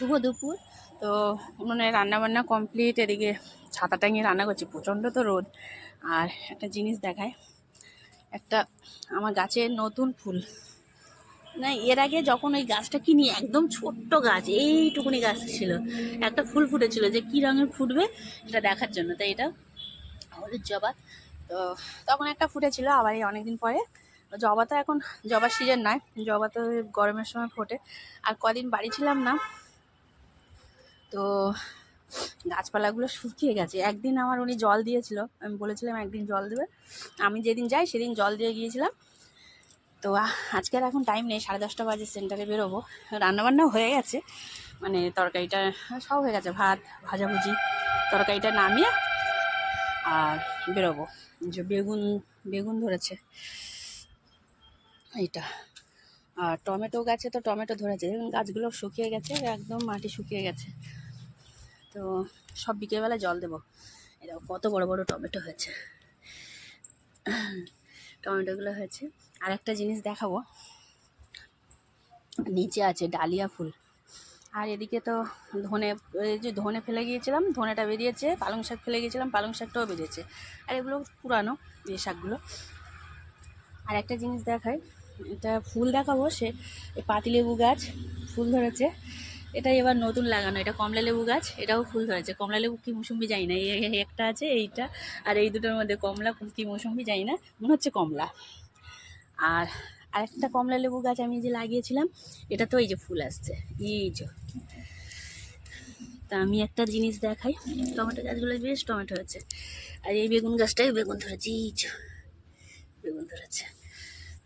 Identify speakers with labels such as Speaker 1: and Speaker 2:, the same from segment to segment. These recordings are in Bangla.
Speaker 1: শুভ দুপুর। তো উনুনে রান্না বান্না কমপ্লিট এদিকে ছাতা টাঙিয়ে রান্না করছি, প্রচণ্ড তো রোদ। আর একটা জিনিস দেখায়, একটা আমার গাছের নতুন ফুল। না, এর আগে যখন ওই গাছটা কিনি, একদম ছোট্ট গাছ, এইটুকুনি গাছ ছিল। একটা ফুল ফুটেছিল যে কী রঙের ফুটবে এটা দেখার জন্য। তাই এটা হলুদ জবা। তো তখন একটা ফুটেছিল আবার এই অনেকদিন পরে। জবা তো এখন জবার সিজন নয়, জবা তো গরমের সময় ফোটে। আর কদিন বাড়ি ছিলাম না তো গাছপালাগুলো শুকিয়ে গেছে। একদিন আমার উনি জল দিয়েছিল, আমি বলেছিলাম একদিন জল দেবে। আমি যেদিন যাই সেদিন জল দিয়ে গিয়েছিলাম। তো আজকে আর এখন টাইম নেই, সাড়ে দশটা বাজে সেন্টারে বেরোবো। রান্নাবান্নাও হয়ে গেছে মানে তরকারিটা সব হয়ে গেছে, ভাত, ভাজাভুজি, তরকারিটা নামিয়ে আর বেরোবো। যে বেগুন বেগুন ধরেছে। এইটা। আর টমেটো গাছে তো টমেটো ধরেছে। দেখুন, গাছগুলো শুকিয়ে গেছে, একদম মাটি শুকিয়ে গেছে। তো সব বিকেলবেলা জল দেবো। এরকম কত বড় বড় টমেটো হয়েছে। টমেটোগুলো হয়েছে। আর একটা জিনিস দেখাবো। নিচে আছে ডালিয়া ফুল। আর এদিকে তো ধনে, এই যে ধনে ফেলে গিয়েছিলাম, ধনেটা বেরিয়েছে, পালং শাক ফেলে গিয়েছিলাম, পালং শাকটাও বেরিয়েছে। আর এগুলো পুরানো, এই শাকগুলো। আর একটা জিনিস দেখাই। এটা ফুল দেখাবো সে পাতিলেবু গাছ ফুল ধরেছে। এটা এবার নতুন লাগানো, এটা কমলা লেবু গাছ, এটাও ফুল ধরেছে। কমলা লেবু কি মৌসুম্বি জানি না এই একটা আছে, এইটা, আর এই দুটোর মধ্যে কমলা কি মৌসুম্বি জানি না, মনে হচ্ছে কমলা। আর আরেকটা কমলা লেবু গাছ আমি যে লাগিয়েছিলাম, এটা তো এই যে ফুল আসছে, এই যে। তা আমি একটা জিনিস দেখাই, টমেটো গাছগুলো বেশ টমেটো হয়েছে আর এই বেগুন গাছটাই বেগুন ধরেছে, এই যে, বেগুন ধরেছে।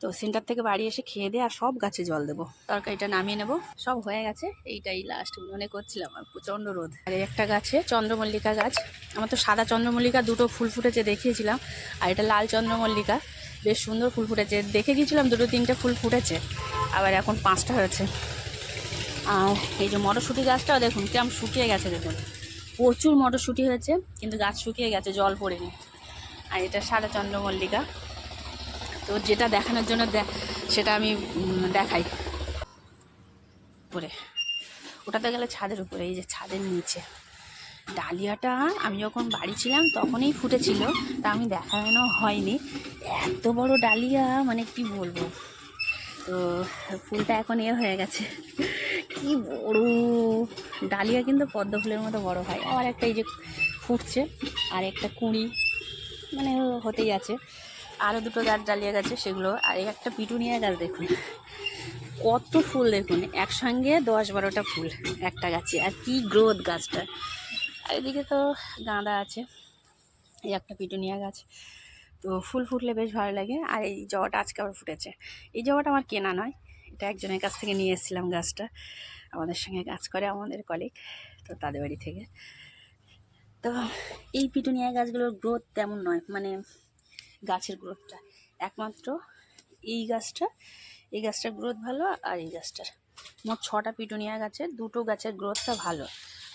Speaker 1: তো সেন্টার থেকে বাড়ি এসে খেয়ে দিয়ে আর সব গাছে জল দেবো। তরকারিটা নামিয়ে নেব। সব হয়ে গেছে। এইটাই লাস্ট মনে করছিলাম আর প্রচণ্ড রোদ। আর একটা গাছে চন্দ্রমল্লিকা গাছ। আমার তো সাদা চন্দ্রমল্লিকা দুটো ফুল ফুটেছে দেখিয়েছিলাম। আর এটা লাল চন্দ্রমল্লিকা। বেশ সুন্দর ফুল ফুটেছে। দেখে গিয়েছিলাম দুটো তিনটে ফুল ফুটেছে। আবার এখন পাঁচটা হয়েছে। আর এই যে মটরশুঁটি গাছটাও দেখুন, কেমন শুকিয়ে গেছে দেখুন। প্রচুর মটরশুঁটি হয়েছে, কিন্তু গাছ শুকিয়ে গেছে, জল পড়েনি। আর এটা সাদা চন্দ্রমল্লিকা। তো যেটা দেখানোর জন্য সেটা আমি দেখাই। উপরে। ওটাতে গেলে ছাদের উপরে, এই যে ছাদের নিচে। ডালিয়াটা, আমি যখন বাড়ি ছিলাম তখনই ফুটেছিল, তা আমি দেখানো হয়নি। এত বড় ডালিয়া মানে কি বলব? তো ফুলটা এখন এ হয়ে গেছে। কি বড়! ডালিয়া কিন্তু পদ্ম ফুলের মতো বড় হয়। আবার একটা এই যে ফুটছে, আর একটা কুঁড়ি মানে হতেই আছে। আরও দুটো গাছ ডালিয়া গাছে সেগুলো। আর এই একটা পিটুনিয়া গাছ দেখুন। কত ফুল দেখুন। একসঙ্গে দশ বারোটা ফুল, একটা গাছে। আর কি গ্রোথ গাছটা। আর এদিকে তো গাঁদা আছে। এই একটা পিটুনিয়া গাছ। তো ফুল ফুটলে বেশ ভালো লাগে। আর এই জবাটা আজকে আবার ফুটেছে। এই জবাটা আমার কেনা নয়। এটা একজনের কাছ থেকে নিয়ে এসেছিলাম গাছটা। আমাদের সঙ্গে কাজ করে আমাদের কলিগ তো তাদের বাড়ি থেকে। তো এই পিটুনিয়া গাছগুলোর গ্রোথ তেমন নয়। মানে গাছের গ্রোথটা। একমাত্র এই গাছটা, এই গাছটার গ্রোথ ভালো আর এই গাছটার। মোট ছটা পিটুনিয়া গাছের, দুটো গাছের গ্রোথটা ভালো।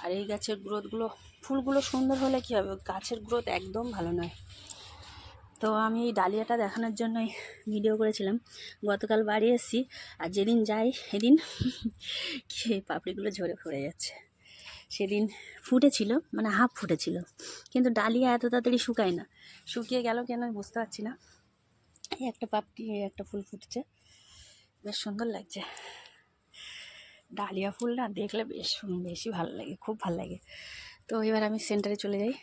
Speaker 1: আর এই গাছের গ্রোথগুলো, ফুলগুলো সুন্দর হলে কী হবে? গাছের গ্রোথ একদম ভালো নয়। তো আমি এই ডালিয়াটা দেখানোর জন্যই ভিডিও করেছিলাম। গতকাল বাড়ি এসেছি আর যেদিন যাই, সেদিন পাপড়িগুলো ঝরে পড়ে যাচ্ছে। সেদিন ফুটেছিল মানে হাফ ফুটেছিল। কিন্তু ডালিয়া এত তাড়াতাড়ি শুকায় না। শুকিয়ে গেল কেন বুঝতে পারছি না। এই একটা এই একটা ফুল ফুটছে। বেশ সুন্দর লাগছে। ডালিয়া ফুল না দেখলে বেশ, বেশি ভালো লাগে, খুব ভালো লাগে। তো এবার আমি সেন্টারে চলে যাই।